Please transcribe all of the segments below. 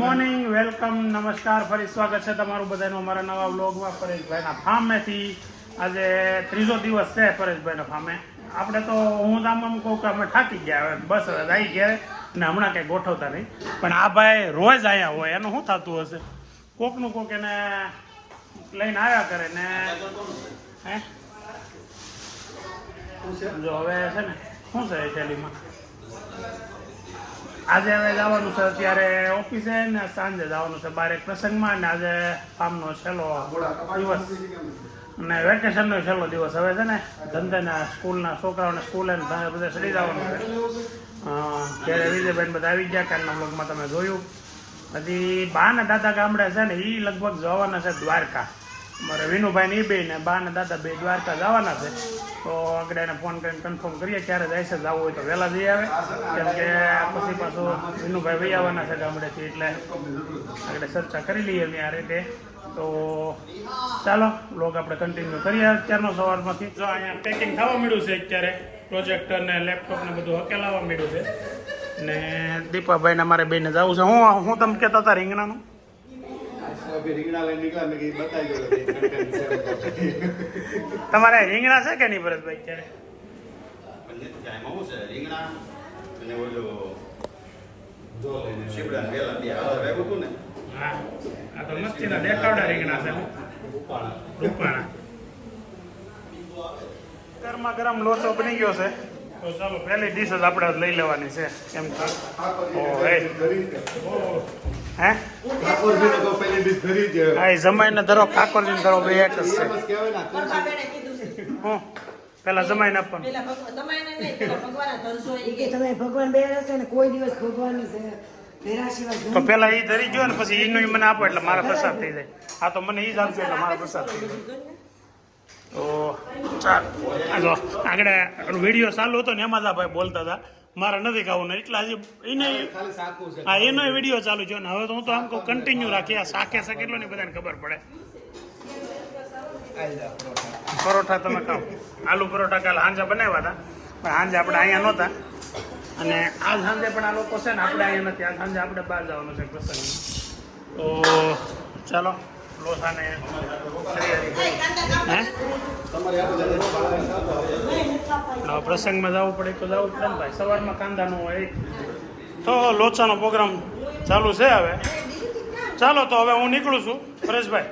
Morning, welcome, નમસ્કાર, ફરી સ્વાગત છે તમારું બધાનું અમારા નવા વ્લોગમાં પરેશભાઈના ફાર્મેથી. આજે ત્રીજો દિવસ છે પરેશભાઈના ફાર્મે. આપણે તો હું તો આમ કહું કે અમે થાકી ગયા હવે, બસ આવી ગયા ને હમણાં કંઈ ગોઠવતા નહીં. પણ આ ભાઈ રોજ અહીંયા હોય, એનું શું થતું હશે? કોકનું કોક એને લઈને આવ્યા કરે ને. હે? જો હવે છે ને, શું છે એ થેલીમાં? આજે હવે જવાનું છે અત્યારે ઓફિસે ને સાંજે જવાનું છે બારે પ્રસંગમાં ને આજે કામનો છેલ્લો દિવસ. અને વેકેશનનો છેલ્લો દિવસ હવે છે ને ધંધાના, સ્કૂલના છોકરાઓને સ્કૂલે બધે ચડી જવાનું છે. ત્યારે વિજયબેન બધા આવી ગયા કાલના બ્લોગમાં તમે જોયું. પછી બા ને દાદા ગામડે છે ને એ લગભગ જવાના છે દ્વારકા. મારે વિનુભાઈ ને એ બે ને બા ને દાદા બે દ્વારકા જવાના છે. તો આગળ એને ફોન કરીને કન્ફર્મ કરીએ ક્યારે જાય છે જવું હોય તો વહેલા જઈ આવે. કેમ કે પછી પાછું વિનુભાઈ વહી આવવાના છે ગામડેથી એટલે આગળ ચર્ચા કરી લઈએ અમે આ રીતે. તો ચાલો લોક આપણે કન્ટિન્યુ કરીએ અત્યારનો સવારમાંથી. જો અહીંયા પેકિંગ થવા મળ્યું છે અત્યારે પ્રોજેક્ટર ને લેપટોપ ને બધું હકેલાવા મળ્યું છે. ને દીપાભાઈ ને મારે બેને જવું છે. હું હું તમે કહેતા હતા રીંગણાનું. રીંગણા લઈને નીકળ્યા મેં બતાવી દો. તમારે રીંગણા છે કે નહીં ભરતભાઈ અત્યારે? રીંગણા અને ઓલું જો લઈને શીપડા ને વેલા બે હાલ ભેગું હતું ને. હા. આ તો મસ્તીના દેખાવડા રીંગણા છે. રૂપાણા. ગરમા ગરમ લોચો બની ગયો છે. તો ચાલો પહેલી ડીશ જ આપણે લઈ લેવાની છે. એમ તો. હે? Dish ધરી એ જમાઈને ધરો બે એક જ છે. ને, પેલા જમાઈને આપવાનું ભગવાન- બે ને કોઈ દિવસ ભગવાન તો પેલા એ ધરી ગયો ને પછી એનું ઈ મને આપો એટલે મારા પ્રસાદ થઈ જાય. આ તો મને એ જ એટલે મારા પ્રસાદ થઈ જાય. તો ચાલ. આ જો આગળ વીડિયો ચાલુ હતો ને એમાં જ ભાઈ બોલતા હતા. મારે નથી ખાવું એટલે હજી એને. હા એનો વીડિયો ચાલુ છે ને હવે તો હું તો આમ કહું કન્ટિન્યુ રાખી આ શાકે છે કેટલો ને બધાને ખબર પડે. પરોઠા તમે ખાઓ. આલુ પરોઠા કાલે સાંજે બનાવ્યા હતા. પણ સાંજે આપણે અહીંયા નહોતા. અને આ સાંજે પણ આ લોકો છે ને આપણે અહીંયા નથી. આ સાંજે આપણે બહાર જવાનું છે પ્રસંગ તો ચાલો. લોસાને પ્રસંગમાં જવું પડે તો જવું પડે ને ભાઈ. સવારમાં કાંદાનો હોય તો લોચાનો પ્રોગ્રામ ચાલુ છે હવે. ચાલો તો હવે હું નીકળું છું. પરેશભાઈ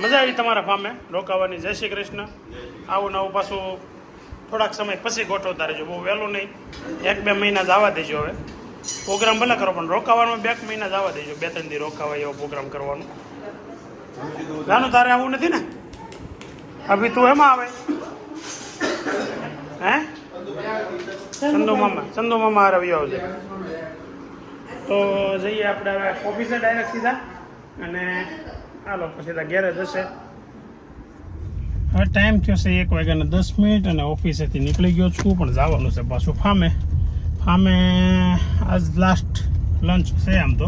મજા આવી તમારા ફામે. રોકાવાની જય શ્રી કૃષ્ણ. આવું નવું પાછું થોડાક સમય પછી ગોઠવતા રહેજો. બહુ વહેલું નહીં. એક બે મહિના જ આવવા દેજો હવે. પ્રોગ્રામ ભલે કરો પણ રોકાવાનું બે મહિના જ આવવા દેજો. બે ત્રણ દી રોકાવાય એવો પ્રોગ્રામ કરવાનો. નાનું તારે આવું નથી ને? અભી તું એમાં આવે. હે? ચંદુ મામા ચંદુ મામા આ રવિ આવશે તો જઈએ આપણે હવે ઓફિસે ડાયરેક્ટ સીધા અને આ પછી સીધા ઘેરે જશે. હવે ટાઈમ થયો છે એક વાગ્યાને દસ મિનિટ અને ઓફિસેથી નીકળી ગયો છું, પણ જવાનું છે પાછું ફામે. ફામે આજ લાસ્ટ લંચ છે આમ તો.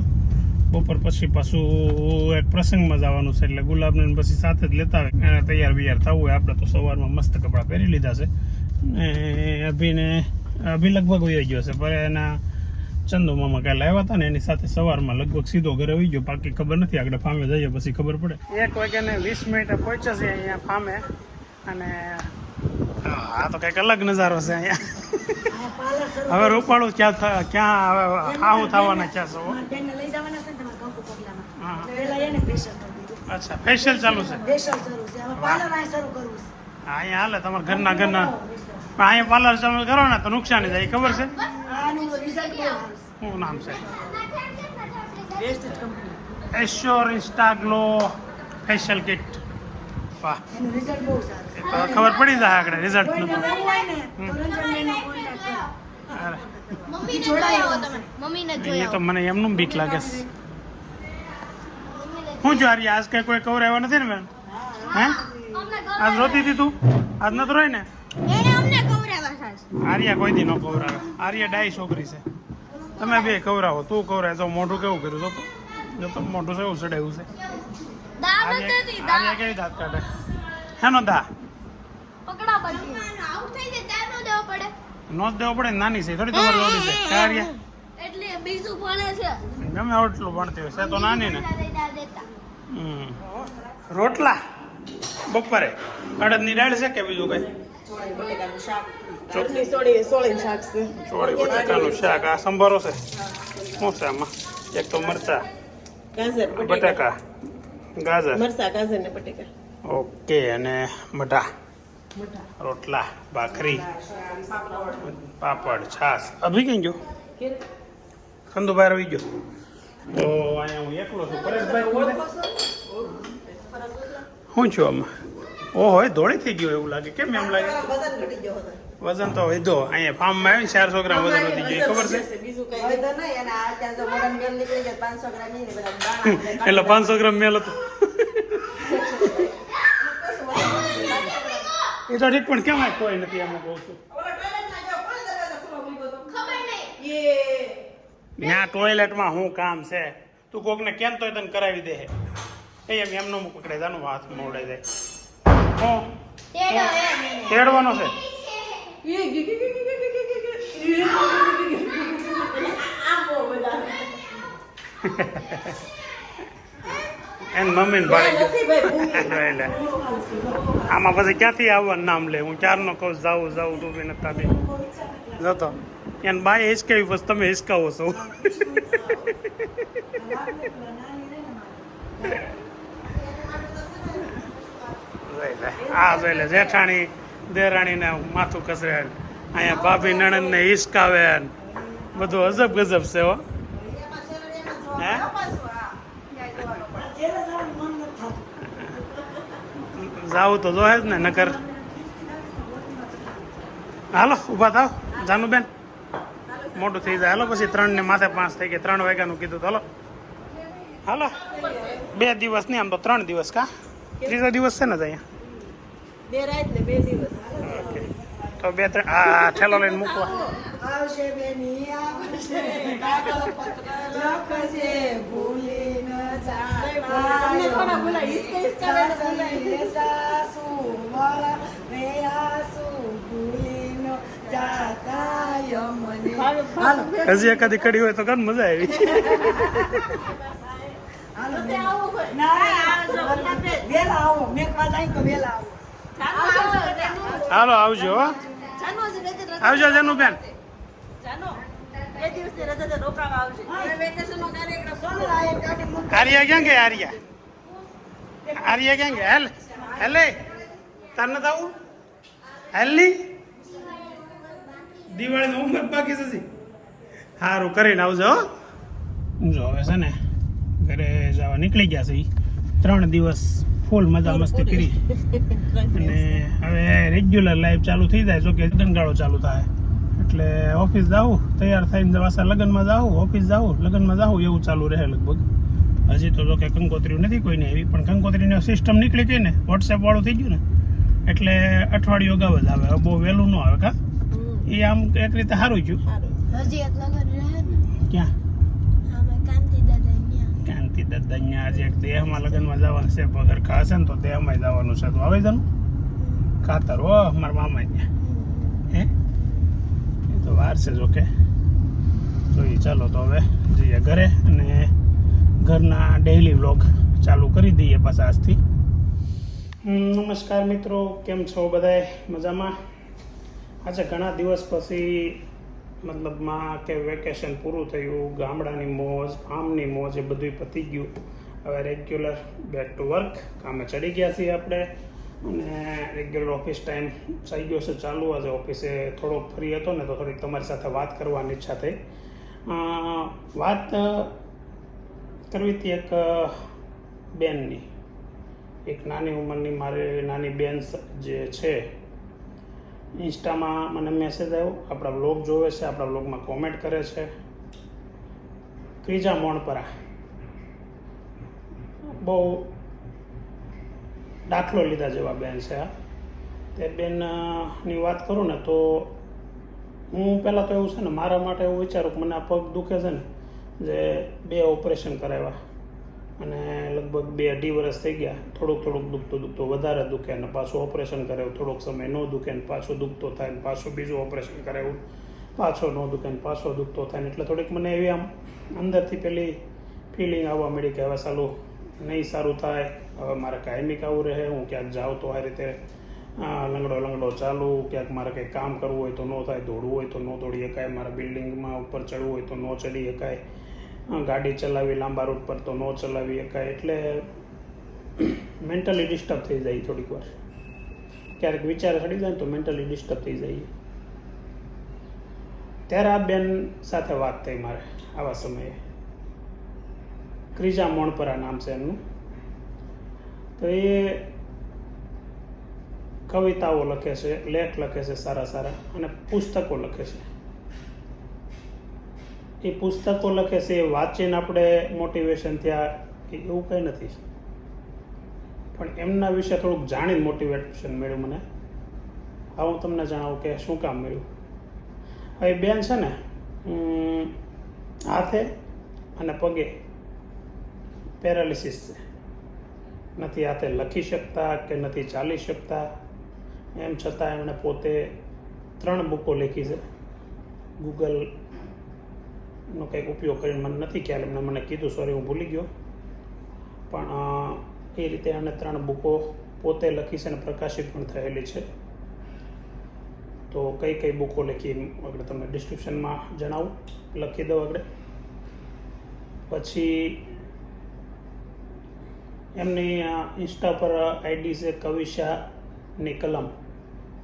બપોર પછી પાછું એક પ્રસંગમાં જવાનું છે એટલે ગુલાબને પછી સાથે જ લેતા આવે. એને તૈયાર બિયાર થવું હોય. આપણે તો સવારમાં મસ્ત કપડાં પહેરી લીધા છે. ને અભિને, અભી લગભગ વહી ગયો છે, પણ એના ચંદુ મામા કાલે આવ્યા હતા ને, એની સાથે સવારમાં લગભગ સીધો ઘરે આવી ગયો. બાકી ખબર નથી આગળ ફામે જઈએ પછી ખબર પડે. એક વાગ્યાને વીસ મિનિટે પહોંચે અહીંયા ફામે. અને આ તો કંઈક અલગ નજારો છે અહીંયા. હવે રૂપાળું ક્યાં ક્યાં હવે હું થવાના ક્યાં છો હા. અચ્છા ફેશિયલ ચાલુ છે? અહીંયા હાલે તમારા ઘરના ઘરના પણ અહીંયા પાર્લર ચાલુ કરો ને તો નુકસાની જાય ખબર છે? શું નામ છે? બેસ્ટ જ company assure instaglow facial kit વાહ. એનું રિઝલ્ટ બહુ સારું ખબર પડી જાય આગળ રિઝલ્ટનું મમ્મી ને તો મને એમનું બીક લાગે છે. હું જો આર્ય? આજ કઈ કોઈ કવર આવ્યા નથી ને બેન? હે. આજ રોતી હતી તું? આજ નતો રોય ને આર્યા કોઈ દી ન કવરાવે. આર્યા ડાઈ છોકરી છે. તમે બે કવરાવો તું કવરાય. તો મોઢું કેવું કર્યું? જો તો જો છે એવું ચડાવ્યું છે દાદ આર્યા હતી આર્યા દાદ કેવી દાંત? કાઢે? હેનો દા પકડા પડી આઉટ થઈ જાય ત્યાં નો દેવો પડે. નો જ દેવો પડે ને, નાની છે થોડી તમારે જોડી છે. કે એટલે બીજું ભણે છે. ગમે આટલું ભણતી હોય છે તો નાની ને. રોટલા? બપોરે. અડદની દાળ છે કે બીજું કઈ? ચોળી બટેકાનું શાક. ચોળી બટાકાનું આ સંભારો છે. શું છે આમાં? એક તો મરચા. બટાકા. ગાજર? મરસા ગાજર ને બટેકા. ઓકે અને મઠા રોટલા ભાખરી. પાપડ. છાસ અભી કઈ ગયો? ખંદુભાઈ આવી ગયો. તો અહીંયા હું એકલો છું. પરેશભાઈ શું છું? આમાં? ઓ હોય ધોળી થઈ ગયો એવું લાગે. કેમ એમ લાગે? વજન તો વધો અહીંયા ફાર્મમાં આવી ચારસો ગ્રામ વજન વધી ગયું. ખબર છે? એટલે પાંચસો ગ્રામ મેલ હતો. એ તો ઠીક પણ કેમ આ કોઈ નથી એમ કહું છું ત્યાં ટોયલેટમાં શું કામ છે? તું કોકને કેમ તોય તને કરાવી દે. એ એમ એમનો પકડે જાનું હાથ મોડાઈ જાય. હું. તેડવાનો છે. એન મમ્મીને ભાડે નથી ભાઈ એટલે આમાં પછી ક્યાંથી આવવાનું નામ લે હું ચારનો કહું જાઉં જાઉં તું બી નથી થતી જતો એન બાય હિસકાવી પછી તમે હિસકાવો છો આ જોઈ લે જેઠાણી દેરાણીને માથું કસરે અહીંયા ભાભી નણંદને હિસકાવે બધું અજબ ગજબ છે હો. હે? જાવું તો જોહે જ ને, નકર. હાલો, ઊભા થાવ જાનુબેન. મોટું થઈ જાય. હાલો, પછી ત્રણ ને માથે પાંચ થઈ ગયા. ત્રણ વાગ્યાનું કીધું તો, હાલો. હાલો. બે દિવસ નહીં, આમ તો ત્રણ દિવસ કા? ત્રીજો દિવસ છે ને અહીંયા. બે રાત ને બે દિવસ. તો બે ત્રણ આ ઠેલો લઈને મૂકવા. આવશે બેની આવશે. કાગળ પત્ર લખજે ભૂલી ન તમને કોના બોલાય? હિસકા હિસકા વેલા બોલાય. સાસુ વાળા રે આસુ ભૂલી ન જાતા યમને. હાલો હજી એકાદી કડી હોય તો કન મજા આવી. હાલો તે આવું. ના વેલા આવો. મેકવા જાય તો વેલા આવો. હાલો આવજો આવજો જાનો બે દિવસની રજત રોકાવા આવશે હવે વેકેશનનો કાર્યક્રમ સોનલ આ એક ગાડી મૂક આર્યા ક્યાં ગયા આર્યા? આર્યા ક્યાં ગયા? હેલ હેલે તાર નથી હેલની? દિવાળીનો ઉંમર બાકી છે હજી. સારું કરીને આવજો હો. જો હવે છે ને ઘરે જવા નીકળી ગયા છે. ત્રણ દિવસ ફૂલ મજા મસ્તી કરી. અને હવે રેગ્યુલર લાઈફ ચાલુ થઈ જાય જો કે ગંગાળો ચાલુ થાય. એટલે ઓફિસ જાવું તૈયાર થઈને પાછા લગ્નમાં જાવું ઓફિસ જાવું લગ્નમાં જાવું એવું ચાલુ રહે લગભગ. હજી તો જો કે કંકોત્રી નથી કોઈને એવી પણ કંકોત્રીની સિસ્ટમ નીકળી ગઈ ને વોટ્સએપ વાળું થઈ ગયું ને એટલે અઠવાડિયું અગાઉ જ આવે બહુ વહેલું ન આવે કા? એ આમ એક રીતે સારું ગયું હજી એક લગન રહે ને? ક્યાં? કાંતિ દાદા અહીંયા આજે એક દેહમાં લગ્નમાં જવાનું છે પગર ખાશે ને તો દેહમાં જવાનું છે. તો આવે છે ખાતર, હો મારા મામા હે? એ તો વાર છે જોકે જોઈએ, ચાલો તો હવે જઈએ ઘરે અને ઘરના ડેઈલી વ્લોગ ચાલુ કરી દઈએ પાછા આજથી. નમસ્કાર મિત્રો. કેમ છો બધાય મજામાં? આજે ઘણા દિવસ પછી મતલબમાં કે વેકેશન પૂરું થયું, ગામડાની મોજ, ફાર્મની મોજ એ બધું પતી ગયું. હવે રેગ્યુલર બેક ટુ વર્ક કામે ચડી ગયા છીએ આપણે. અને રેગ્યુલર ઓફિસ ટાઈમ થઈ ગયો છે ચાલુ. આજે ઓફિસે થોડોક ફ્રી હતો ને તો થોડીક તમારી સાથે વાત કરવાની ઈચ્છા થઈ. વાત કરવી હતી એક બેનની. એક નાની ઉંમરની મારી, નાની બેન જે છે ઇન્સ્ટામાં મને મેસેજ આવ્યો, આપણા બ્લોગ જોવે છે, આપણા બ્લોગમાં કોમેન્ટ કરે છે. ત્રીજા મોણપરા. બહુ દાખલો લીધા જેવા બેન છે આ તે બેનની વાત કરું ને તો હું પહેલાં તો એવું છે ને, મારા માટે એવું વિચારું કે મને આ પગ દુખે છે ને, જે બે ઓપરેશન કરાવ્યા. અને લગભગ બે અઢી વર્ષ થઈ ગયા. થોડુંક થોડુંક દુખતો દુખતો વધારે દુખે અને પાછું ઓપરેશન કરાવ્યું થોડોક સમય ન દુખે ને પાછું દુખતો થાય ને પાછું બીજું ઓપરેશન કરાવ્યું પાછો ન દુખે ને પાછો દુખતો થાય ને એટલે થોડીક મને એવી આમ અંદરથી પેલી ફિલિંગ આવવા મળી કે હવે સાલું નહીં સારું થાય. હવે મારે કાયમિક આવું રહે. હું ક્યાંક જાઉં તો આ રીતે લંગડો લંગડો ચાલુ, ક્યાંક મારે કંઈ કામ કરવું હોય તો ન થાય, દોડવું હોય તો ન દોડી શકાય મારે બિલ્ડિંગમાં ઉપર ચડવું હોય તો ન ચડી શકાય ગાડી ચલાવી, લાંબા રૂટ પર તો ન ચલાવી શકાય. એટલે મેન્ટલી ડિસ્ટર્બ થઈ જાય થોડીક વાર. ક્યારેક વિચાર ચડી જાય તો મેન્ટલી ડિસ્ટર્બ થઈ જાય. ત્યારે આ બેન સાથે વાત થઈ મારે આવા સમયે. ક્રિજા મોણપરા નામ છે એમનું. તો એ કવિતાઓ લખે છે, લેખ લખે છે સારા સારા અને પુસ્તકો લખે છે. એ પુસ્તકો લખે છે, એ વાંચીને આપણે મોટિવેશન થયા કે એવું કંઈ નથી. પણ એમના વિશે થોડુંક જાણીને મોટિવેશન મળ્યું મને. હા, હું તમને જણાવું કે શું કામ મળ્યું. હવે બેન છે ને હાથે અને પગે પેરાલિસિસ છે. નથી હાથે લખી શકતા કે નથી ચાલી શકતા. એમ છતાં એમણે પોતે ત્રણ બુકો લખી છે. ગૂગલનો કંઈક ઉપયોગ કરીને મને નથી ખ્યાલ. એમને મને કીધું સોરી હું ભૂલી ગયો. પણ એ રીતે એમણે ત્રણ બુકો પોતે લખી છે અને પ્રકાશિત પણ થયેલી છે. તો કઈ કઈ બુકો લખી આગળ તમને ડિસ્ક્રિપ્શનમાં જણાવું. લખી દઉં આગળ. પછી, એમની ઇન્સ્ટા પર આઈડી છે કવિશાની કલમ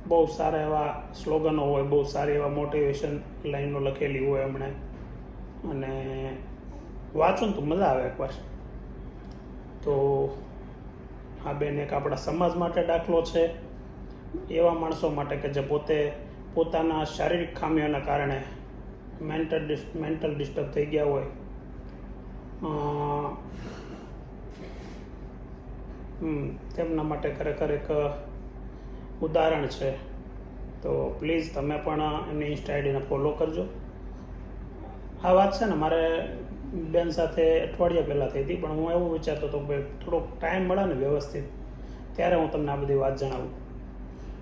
બહુ સારા એવા સ્લોગનો હોય, બહુ સારી એવા મોટિવેશન લાઈનો લખેલી હોય એમણે. અને વાંચો ને તો મજા આવે એકવાર. તો આ બેન એક આપણા સમાજ માટે દાખલો છે. એવા માણસો માટે કે જે પોતે પોતાના શારીરિક ખામીઓના કારણે મેન્ટલ મેન્ટલ ડિસ્ટર્બ થઈ ગયા હોય. તેમના માટે ખરેખર એક ઉદાહરણ છે. તો પ્લીઝ તમે પણ એમની ઇન્સ્ટા આઈડીને ફોલો કરજો. આ વાત છે ને, મારે બેન સાથે અઠવાડિયા પહેલાં થઈ હતી, પણ હું એવું વિચારતો હતો કે થોડોક ટાઈમ મળે ને વ્યવસ્થિત, ત્યારે હું તમને આ બધી વાત જણાવું.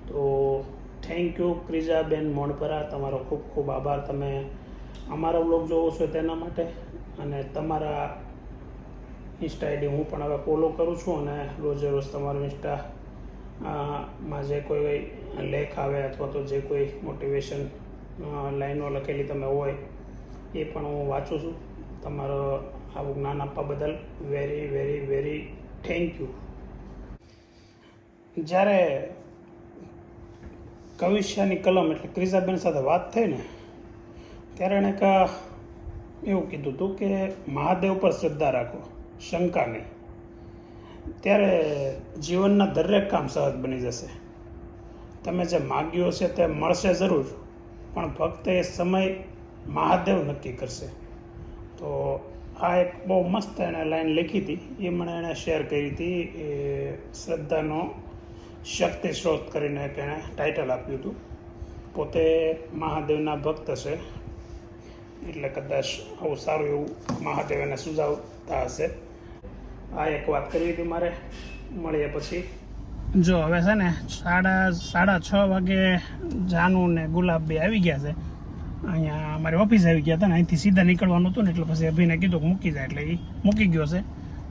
તો થેન્ક યુ ક્રિજાબેન મોણપરા, તમારો ખૂબ ખૂબ આભાર. તમે અમારો બ્લોગ જોવો છો તેના માટે, અને તમારા ઇન્સ્ટા આઈડી હું પણ હવે ફોલો કરું છું, અને રોજે રોજ તમારું ઇન્સ્ટા માં જે કોઈ લેખ આવે અથવા તો જે કોઈ મોટિવેશન લાઈનો લખેલી તમે હોય એ પણ હું વાંચું છું. તમારો આવું જ્ઞાન આપવા બદલ very very very thank you જ્યારે કવિશ્યાની કલમ એટલે ક્રિઝાબેન સાથે વાત થઈ ને, ત્યારે એણે કા એવું કીધું હતું કે મહાદેવ પર શ્રદ્ધા રાખો, શંકા નહીં. ત્યારે જીવનના દરેક કામ સહજ બની જશે. તમે જે માગ્યું છે તે મળશે જરૂર, પણ ફક્ત એ સમય મહાદેવ નક્કી કરશે. તો આ એક બહુ મસ્ત એણે લાઈન લખી હતી. એ મને એણે શેર કરી હતી. એ શ્રદ્ધાનો શક્તિ સ્ત્રોત કરીને એણે ટાઇટલ આપ્યું હતું. પોતે મહાદેવના ભક્ત છે. એટલે કદાચ આવું સારું એવું મહાદેવ એને સુઝાવતા હશે. આ એક વાત કરવી હતી મારે. મળીએ પછી. જો હવે છે ને સાડા સાડા છ વાગે જાનુ ને ગુલાબ બી આવી ગયા છે. અહીંયા અમારી ઓફિસ આવી ગયા હતા ને અહીંથી સીધા નીકળવાનું હતું ને એટલે પછી અભિને કીધું કે મૂકી જાય એટલે એ મૂકી ગયો છે.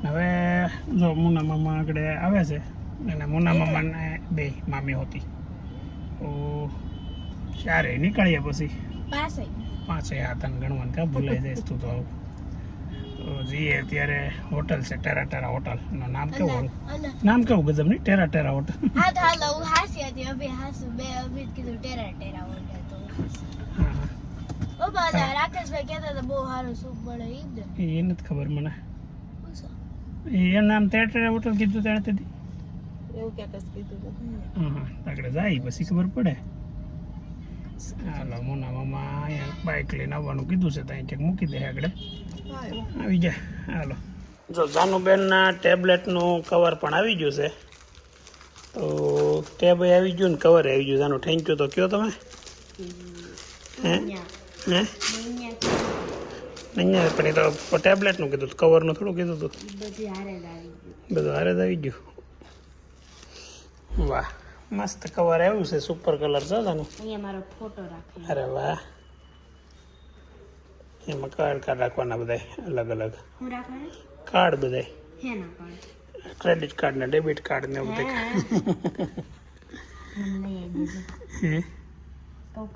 હવે જો મુના મામા આગળ આવે છે અને મુના મામાને બે મામી હોતી. તો ચારે નીકળીએ પછી પાંચે તને ગણવાનું ક્યાં ભૂલાઈ જઈશ તું તો આવું. તો જઈએ ત્યારે હોટલ છે ટેરા ટેરા હોટલ. નું નામ કેવું નામ કેવું ગજબ નહીં? ટેરા ટેરા હોટલ. હા તો હાલો હું હાસી હતી અભી હાસું. બે અભી કીધું ટેરા ટેરા હોટલ તો હા હા. ઓ બાદા રાકેશભાઈ કહેતા હતા બહુ સારું સૂપ મળે ઈ જ એ નથી ખબર મને એ નામ ટેરા ટેરા હોટલ કીધું તેણે તેથી એવું ક્યાંક કીધું. હા આગળ જાય પછી ખબર પડે હાલો મોના મામા અહીંયા બાઇક લઈને આવવાનું કીધું છે ત્યાં ક્યાંક મૂકી દે આગળ આવી જાય હાલો જો જાનુબેનના ટેબ્લેટનું કવર પણ આવી ગયું છે તો ટેબ આવી ગયું ને કવર આવી ગયું જાનું થેન્ક યુ તો કયો તમે હે હે નહીં પણ એ તો ટેબ્લેટનું કીધું હતું કવરનું થોડું કીધું હતું બધું હારે જ આવી ગયું. વાહ મસ્ત કવર આવ્યું છે સુપર કલર છે તને મારો ફોટો રાખે અરે વાહ. એમાં કાર્ડ કાર્ડ રાખવાના બધા અલગ અલગ. કાર્ડ બધા ક્રેડિટ કાર્ડ ને ડેબિટ કાર્ડ ને બધા.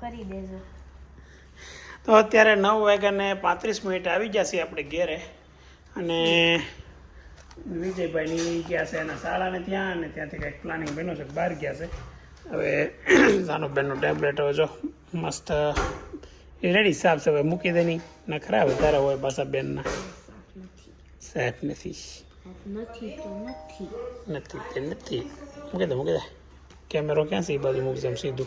કરી દેજો. તો અત્યારે નવ વાગ્યાને પાંત્રીસ મિનિટ આવી જશે આપણે ઘેરે. અને વિજયભાઈની ગયા છે એના શાળાને ત્યાં અને ત્યાંથી કંઈક પ્લાનિંગ બન્યો છે બહાર ગયા છે. હવે સાનુબેનનું ટેબ્લેટ હવે જો મસ્ત રેડી સાફ સફાઈ મૂકી દે નહીં. ના ખરાબ તારા હોય પાછા બેનના. સાહેબ નથી. નથી નથી. નથી તે નથી. મૂકી દે મૂકી દે. કેમેરો ક્યાં છે? એ બાજુ મૂકજે એમ સીધું.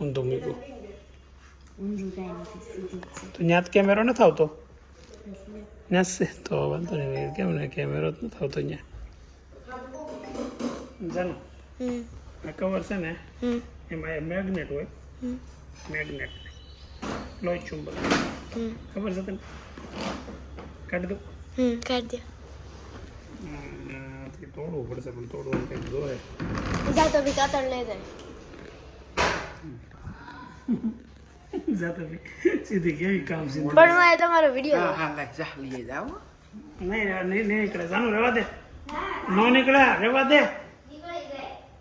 ઊંધું મૂક્યું. ઊંધું કાંઈ નથી સીધું જ છે તો ત્યાં જ કેમેરો નથી આવતો ત્યાં છે તો વાંધો નહીં કેમ ને કેમેરો જ નથી આવતો ત્યાં જાનો હમ આ કવર છે ને હમ એમાં એ મેગ્નેટ હોય હમ મેગ્નેટ લોહી ચુંબક હમ ખબર છે તને કાઢી દઉં હમ કાઢ દે આથી તોડવું પડશે પણ તોડવાનું કંઈક જોવે જા તો બી કાતર લઈ જાય તમારો વિડિયો હા હા લાઈ નહીં નહીં નહીં નીકળે. જાનું દે. નો નીકળે રહેવા દે.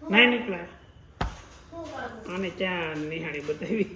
નહીં નીકળે. અને ત્યાં નિહાળી બતાવી?